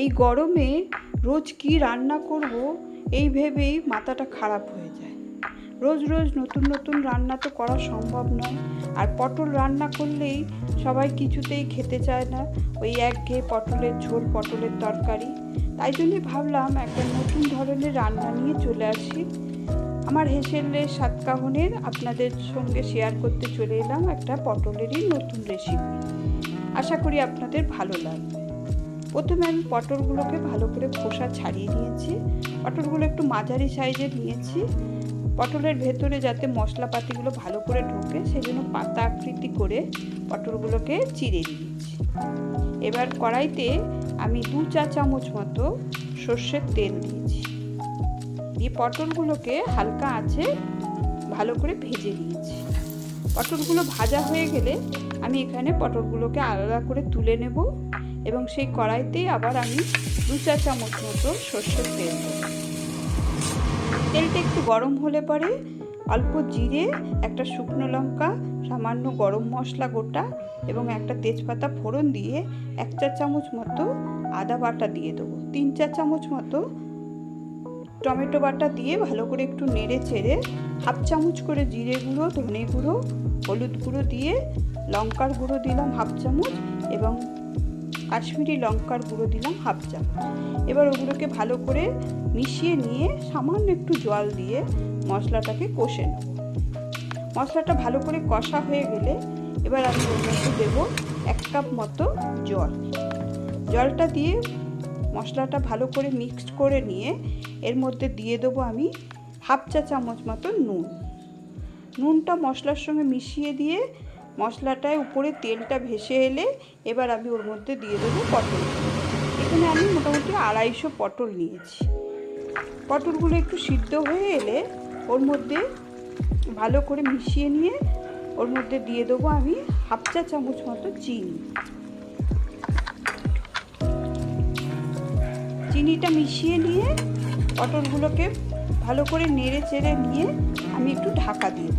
এই গরমে রোজ কি রান্না করব, এই ভেবেই মাথাটা খারাপ হয়ে যায়। রোজ রোজ নতুন নতুন রান্না তো করা সম্ভব নয়, আর পটল রান্না করলেই সবাই কিছুতেই খেতে চায় না। ওই একঘেয়ে পটলের ঝোল, পটলের তরকারি। তাই জন্যে ভাবলাম একটা নতুন ধরনের রান্না নিয়ে চলে আসি। আমার হেসেলের সাতকাহনের আপনাদের সঙ্গে শেয়ার করতে চলে এলাম একটা পটলেরই নতুন রেসিপি আশা করি আপনাদের ভালো লাগবে। প্রথমে আমি পটলগুলোকে ভালো করে খোসা ছাড়িয়ে নিয়েছি। পটলগুলো একটু মাঝারি সাইজের নিয়েছি। পটলের ভেতরে যাতে মশলাপাতিগুলো ভালো করে ঢোকে, সেজন্য পাতা আকৃতি করে পটলগুলোকে চিড়ে নিয়েছি। এবার কড়াইতে আমি দু চা চামচ মতো সর্ষের তেল দিয়েছি। দিয়ে পটলগুলোকে হালকা আঁচে ভালো করে ভেজে নিয়েছি। পটলগুলো ভাজা হয়ে গেলে আমি এখানে পটলগুলোকে আলাদা করে তুলে নেব। এবং সেই কড়াইতেই আবার আমি দু চা চামচ মতো সর্ষের তেল তেলটা একটু গরম হলে পরে অল্প জিরে, একটা শুকনো লঙ্কা, সামান্য গরম মশলা গোটা এবং একটা তেজপাতা ফোড়ন দিয়ে এক চা চামচ মতো আদা বাটা দিয়ে দেবো। তিন চা চামচ মতো টমেটো বাটা দিয়ে ভালো করে একটু নেড়ে চেড়ে হাফ চামচ করে জিরে গুঁড়ো, ধনে গুঁড়ো, হলুদ গুঁড়ো দিয়ে লঙ্কার গুঁড়ো দিলাম হাফ চামচ এবং কাশ্মীরি লঙ্কার গুঁড়ো দিলাম হাফ চামচ। এবার ওগুলোকে ভালো করে মিশিয়ে নিয়ে সামান্য একটু জল দিয়ে মশলাটাকে কষে নেব। মশলাটা ভালো করে কষা হয়ে গেলে এবার আমি ওর মধ্যে দেবো এক কাপ মতো জল। জলটা দিয়ে মশলাটা ভালো করে মিক্সড করে নিয়ে এর মধ্যে দিয়ে দেবো আমি হাফ চা চামচ মতো নুন। নুনটা মশলার সঙ্গে মিশিয়ে দিয়ে মশলাটায় উপরে তেলটা ভেসে এলে এবার আমি ওর মধ্যে দিয়ে দেবো পটল। এখানে আমি মোটামুটি আড়াইশো পটল নিয়েছি। পটলগুলো একটু সিদ্ধ হয়ে এলে ওর মধ্যে ভালো করে মিশিয়ে নিয়ে ওর মধ্যে দিয়ে দেবো আমি হাফ চা চামচ মতো চিনি। চিনিটা মিশিয়ে নিয়ে পটলগুলোকে ভালো করে নেড়ে চেড়ে নিয়ে আমি একটু ঢাকা দিয়ে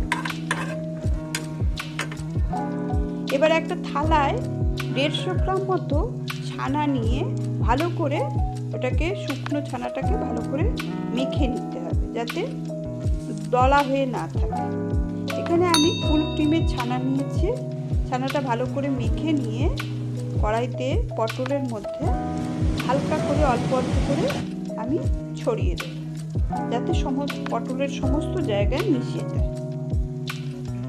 এবার একটা থালায় দেড়শো গ্রাম মতো ছানা নিয়ে ভালো করে ওটাকে শুকনো ছানাটাকে ভালো করে মেখে নিতে হবে, যাতে দলা হয়ে না থাকে। এখানে আমি ফুল ক্রিমের ছানা নিয়েছি। ছানাটা ভালো করে মেখে নিয়ে কড়াইতে পটলের মধ্যে হালকা করে অল্প অল্প করে আমি ছড়িয়ে দেব, যাতে সমস্ত পটলের সমস্ত জায়গায় মিশিয়ে যায়।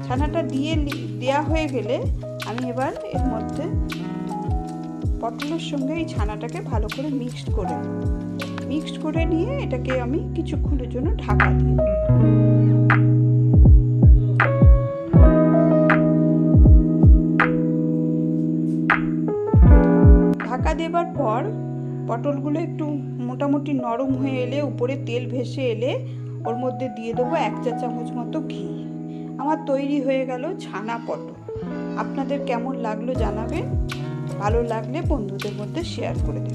ছানাটা দিয়ে দেওয়া হয়ে গেলে আমি এবার এর মধ্যে পটলের সঙ্গে এই ছানাটাকে ভালো করে মিক্সড করে মিক্সড করে নিয়ে এটাকে আমি কিছুক্ষণের জন্য ঢাকা দিই ঢাকা দেবার পর পটলগুলো একটু মোটামুটি নরম হয়ে এলে, উপরে তেল ভেসে এলে ওর মধ্যে দিয়ে দেবো এক চা চামচ মতো ঘি। আমার তৈরি হয়ে গেল ছানা পটল। আপনাদের কেমন লাগল জানাবেন? ভালো লাগলে বন্ধুদের মধ্যে শেয়ার করে দেবেন।